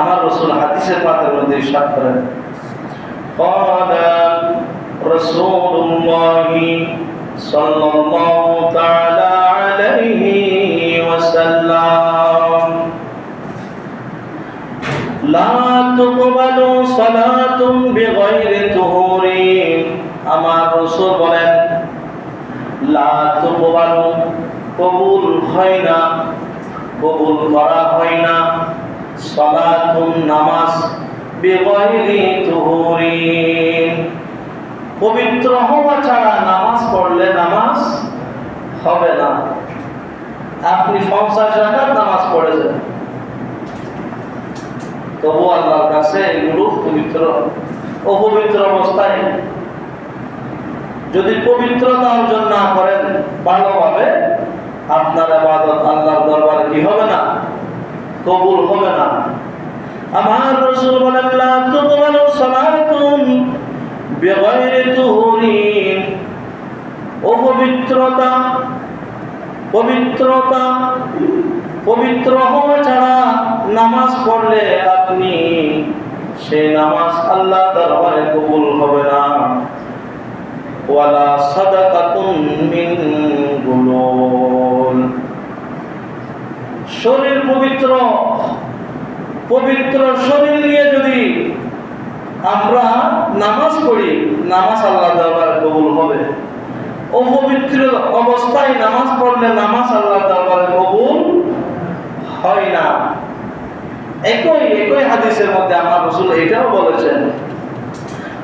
আমার রসুল হাদিসের পাতের মধ্যে ইরশাদ করেন قال رسول الله صلى الله تعالى عليه وسلم لا تقبل صلاة بغير طهور আমার রসুল বলেন লা তুকবাল কবুল হয় না কবুল করা হয় না পবিত্র হওয়া ছাড়া নামাজ পড়লে নামাজ হবে না। আপনি পঞ্চাশ নামাজ পড়েছেন। তবু আল্লাহর কাছে এগুলো পবিত্র অপবিত্র অবস্থায়। যদি পবিত্রতা অর্জন না করেন ভালোভাবে, আপনার আবাদত আল্লাহর দরবারে কি হবে না? কবুল হবে আমার রাসূল বলেন অপবিত্রতা, পবিত্রতা, পবিত্র হওয়া ছাড়া নামাজ পড়লে আপনি সেই নামাজ আল্লাহ কবুল হবে না। ওয়ালা শরীর পবিত্র পবিত্র শরীর নিয়ে যদি আমরা নামাজ পড়ি, নামাজ আল্লাহ দরবারে কবুল হবে। অপবিত্র অবস্থায় নামাজ পড়লে নামাজ আল্লাহ দরবারে কবুল হয় না। একই একই হাদিসের মধ্যে আমার রসুল এটাও বলেছেন,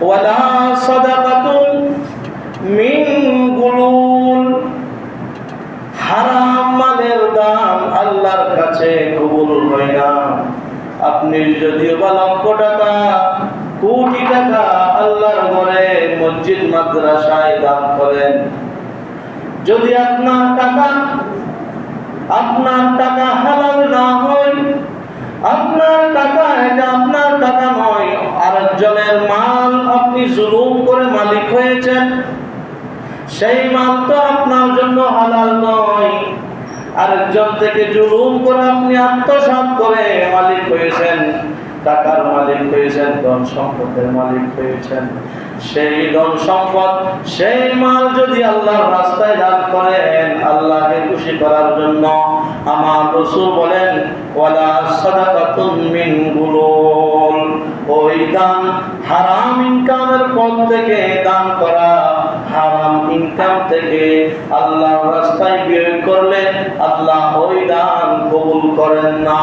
ওয়ালা সাদাকাতুন মিন গুলুল। হারাম মালের দাম আল্লাহর কাছে কবুল হয় না। আপনি যদিও বা লক্ষ টাকা, কোটি টাকা আল্লাহর ঘরে মসজিদ, মাদ্রাসায় দান করেন, যদি আপনার টাকা আপনার টাকা হালাল না হয়, আপনার টাকা এটা আপনার টাকা নয় মাল আপনি জুলুম করে মালিক হয়েছেন, সেই মাল তো আপনার জন্য হালাল নয়, আরেকজন থেকে জুলুম করে আপনি আত্মসাৎ করে টাকার মালিক হয়েছেন, ধন সম্পদের মালিক হয়েছেন। সেই ধন সম্পদ, সেই মাল যদি আল্লাহর রাস্তায় দান করেন, আল্লাহকে খুশি করার জন্য আমার রসুল বলেন, ওয়ালা গুলুল। ওই দান হারাম ইনকামের থেকে দান করা, হারাম ইনকাম থেকে আল্লাহর রাস্তায় ব্যয় করলে আল্লাহ ওই দান কবুল করেন না।